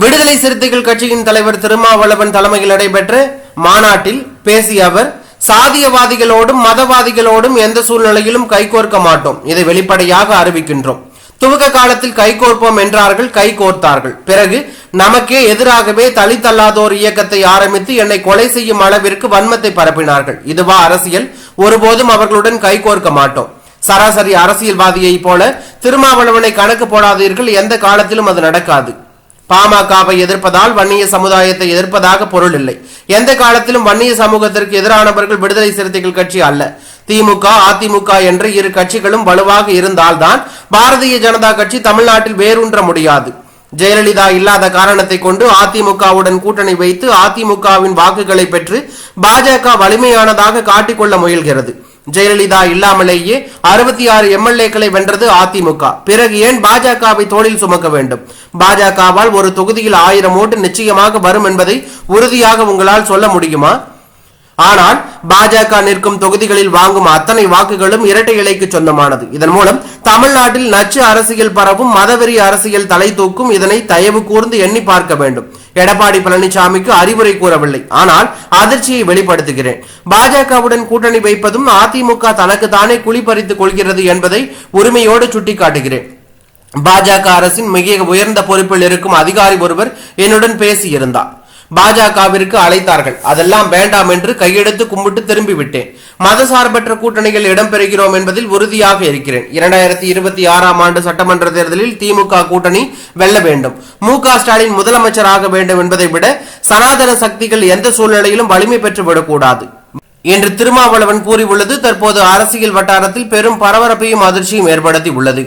விடுதலை சிறுத்தைகள் கட்சியின் தலைவர் திருமாவளவன் தலைமையில் நடைபெற்ற மாநாட்டில் பேசிய அவர் சாதியவாதிகளோடும் மதவாதிகளோடும் எந்த சூழ்நிலையிலும் கைகோர்க்க மாட்டோம். இதை வெளிப்படையாக அறிவிக்கின்றோம். துவக்க காலத்தில் கைகோர்ப்போம் என்றார்கள் கை கோர்த்தார்கள் பிறகு நமக்கே எதிராகவே தலித்தல்லாதோர் இயக்கத்தை ஆரம்பித்து என்னை கொலை செய்யும் அளவிற்கு வன்மத்தை பரப்பினார்கள். இதுவா அரசியல்? ஒருபோதும் அவர்களுடன் கைகோர்க்க மாட்டோம். சராசரி அரசியல்வாதியைப் போல திருமாவளவனை கணக்கு போடாதீர்கள் எந்த காலத்திலும் அது நடக்காது. பாமகவை எதிர்ப்பதால் வன்னிய சமுதாயத்தை எதிர்ப்பதாக பொருள் இல்லை. எந்த காலத்திலும் வன்னிய சமூகத்திற்கு எதிரானவர்கள் விடுதலை சிறுத்தைகள் கட்சி அல்ல. திமுக அதிமுக என்ற இரு கட்சிகளும் வலுவாக இருந்தால்தான் பாரதிய ஜனதா கட்சி தமிழ்நாட்டில் வேரூன்ற முடியாது. ஜெயலலிதா இல்லாத காரணத்தை கொண்டு அதிமுகவுடன் கூட்டணி வைத்து அதிமுகவின் வாக்குகளை பெற்று பாஜக வலிமையானதாக காட்டிக்கொள்ள முயல்கிறது. ஜெயலலிதா இல்லாமலேயே அறுபத்தி ஆறு எம்எல்ஏக்களை வென்றது அதிமுக. பிறகு ஏன் பாஜகவை தோளில் சுமக்க வேண்டும்? பாஜகவால் ஒரு தொகுதியில் ஆயிரம் ஓட்டு நிச்சயமாக வரும் என்பதை உறுதியாக உங்களால் சொல்ல முடியுமா? ஆனால் பாஜக நிற்கும் தொகுதிகளில் வாங்கும் அத்தனை வாக்குகளும் இரட்டை இலைக்கு சொந்தமானது. இதன் மூலம் தமிழ்நாட்டில் நச்சு அரசியல் பரவும் மதவெறி அரசியல் தலை தூக்கும் இதனை தயவு கூர்ந்து எண்ணி பார்க்க வேண்டும். எடப்பாடி பழனிசாமிக்கு அறிவுரை கூறவில்லை. ஆனால் அதிர்ச்சியை வெளிப்படுத்துகிறேன். பாஜகவுடன் கூட்டணி வைப்பதும் அதிமுக தனக்கு தானே குழிப்பறித்துக் கொள்கிறது என்பதை உரிமையோடு சுட்டிக்காட்டுகிறேன். பாஜக அரசின் மிக உயர்ந்த பொறுப்பில் இருக்கும் அதிகாரி ஒருவர் என்னுடன் பேசியிருந்தார். பாஜகவிற்கு அழைத்தார்கள். அதெல்லாம் வேண்டாம் என்று கையெடுத்து கும்பிட்டு திரும்பி விட்டேன் மதசார்பற்ற கூட்டணிகள் இடம்பெறுகிறோம் என்பதில் உறுதியாக இருக்கிறேன். இரண்டாயிரத்தி இருபத்தி ஆறாம் ஆண்டு சட்டமன்ற தேர்தலில் திமுக கூட்டணி வெல்ல வேண்டும். மு க ஸ்டாலின் முதலமைச்சராக வேண்டும் என்பதை விட சனாதன சக்திகள் எந்த சூழ்நிலையிலும் வலிமை பெற்று விடக்கூடாது. என்று திருமாவளவன் கூறியுள்ளது தற்போது அரசியல் வட்டாரத்தில் பெரும் பரபரப்பையும் அதிர்ச்சியும் ஏற்படுத்தி உள்ளது